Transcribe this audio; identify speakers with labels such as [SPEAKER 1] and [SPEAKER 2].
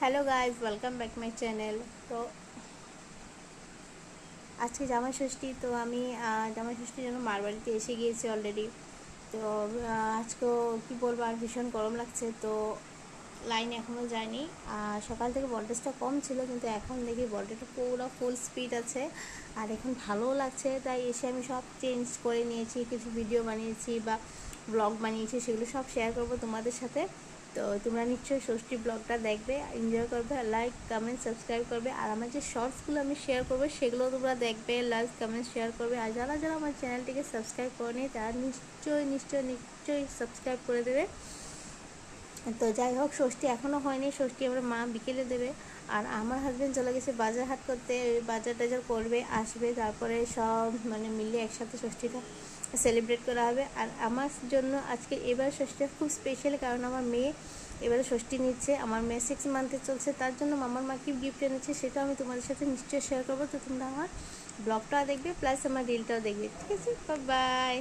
[SPEAKER 1] Hello guys welcome back my channel তো আজকে জামাই ষষ্ঠী, তো আমি জামাই ষষ্ঠীর জন্য মার বাড়িতে এসে গিয়েছি অলরেডি তো আজকেও কী বলব, আর ভীষণ গরম লাগছে, তো লাইন এখনও যায়নি আর সকাল থেকে ভোল্টেজটা কম ছিল, কিন্তু এখন দেখি ভোল্টেজটা পুরো ফুল স্পিড আছে, আর এখন ভালোও লাগছে। তাই এসে আমি সব চেঞ্জ করে নিয়েছি, কিছু ভিডিও বানিয়েছি বা ব্লগ বানিয়েছি, সেগুলো সব শেয়ার করব তোমাদের সাথে। তো তোমরা নিশ্চয়ই ষষ্ঠী ব্লগটা দেখবে এনজয় করবে লাইক কমেন্ট সাবস্ক্রাইব করবে। আর আমার যে শর্টসগুলো আমি শেয়ার করব সেগুলো তোমরা দেখবে লাইক কমেন্ট শেয়ার করবে। আর যারা যারা আমার চ্যানেলটিকে সাবস্ক্রাইব করেনি, তারা নিশ্চয়ই নিশ্চয়ই নিশ্চয়ই সাবস্ক্রাইব করে দেবে। তো যাই হোক, ষষ্ঠী এখনও হয়নি। ষষ্ঠী আমার মা বিকেলে দেবে। আর আমার হাজব্যান্ড চলে গেছে বাজার হাট করতে। বাজার টাজার করবে, আসবে। তারপরে সব মানে মিলে একসাথে ষষ্ঠীটা সেলিব্রেট করা হবে। আর আমার জন্য আজকে এবার ষষ্ঠীটা খুব স্পেশাল কারণ আমার মেয়ে এবারে ষষ্ঠী নিচ্ছে। আমার মেয়ে সিক্স মান্থে চলছে। তার জন্য মামার মা কি গিফট এনেছে সেটা আমি তোমাদের সাথে নিশ্চয়ই শেয়ার করব। তো তোমরা আমার ব্লগটাও দেখবে প্লাস আমার রিলটাও দেখবে। ঠিক আছে? বাই